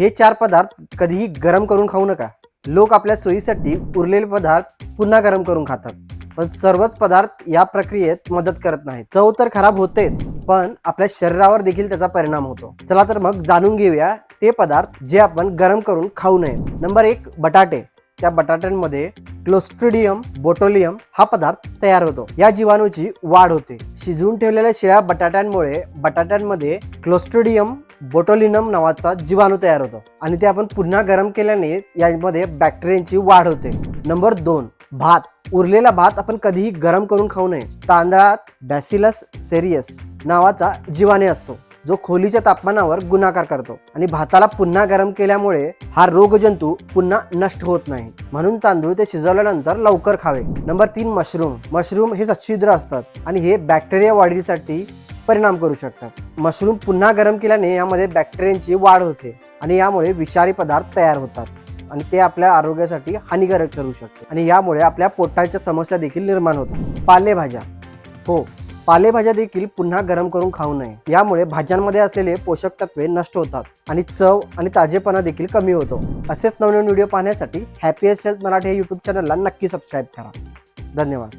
हे चार पदार्थ कधीही गरम करून खाऊ नका. लोक आपल्या सोयीसाठी उरलेले पदार्थ पुन्हा गरम करून खातात. पण सर्वच पदार्थ या प्रक्रियेत मदत करत नाहीत. चव तर खराब होतेच पण आपल्या शरीरावर देखील त्याचा परिणाम होतो. चला तर मग जाणून घेऊया ते पदार्थ जे आपण गरम करून खाऊ नये नंबर एक बटाटे. त्या बटाट्यांमध्ये क्लोस्ट्रिडियम बोटोलियम हा पदार्थ तयार होतो. या जीवाणूची वाढ होते. शिजवून ठेवलेल्या शिळ्या बटाट्यांमुळे बटाट्यांमध्ये क्लोस्ट्रिडियम बोटोलिनम नावाचा जीवाणू तयार होतो आणि ते आपण पुन्हा गरम केल्याने यामध्ये बॅक्टेरियांची वाढ होते. नंबर दोन भात. उरलेला भात आपण कधीही गरम करून खाऊ नये. तांदळात बॅसिलस सेरियस नावाचा जीवाणू असतो जो खोलीच्या तापमानावर गुणाकार करतो आणि भाताला पुन्हा गरम केल्यामुळे हा रोगजंतू पुन्हा नष्ट होत नाही. म्हणून तांदूळ ते शिजवल्यानंतर लवकर खावे. नंबर तीन मशरूम. मशरूम हे सच्छिद्र असतात आणि हे बॅक्टेरिया वाढीसाठी परिणाम करू शकतात. मशरूम पुन्हा गरम केल्याने यामध्ये बॅक्टेरियांची वाढ होते आणि यामुळे विषारी पदार्थ तयार होतात आणि ते आपल्या आरोग्यासाठी हानिकारक ठरू शकते आणि यामुळे आपल्या पोटाच्या समस्या देखील निर्माण होतात. पालेभाज्या. हो पालेभाज्या देखील पुन्हा गरम करून खाऊ नये. यामुळे भाज्यांमध्ये असलेले पोषक तत्वे नष्ट होतात आणि चव आणि ताजेपणा देखील कमी होतो. असेच नवनवीन व्हिडिओ पाहण्यासाठी हॅपीएस्ट हेल्थ मराठी या यूट्यूब चॅनलला नक्की सबस्क्राईब करा. धन्यवाद.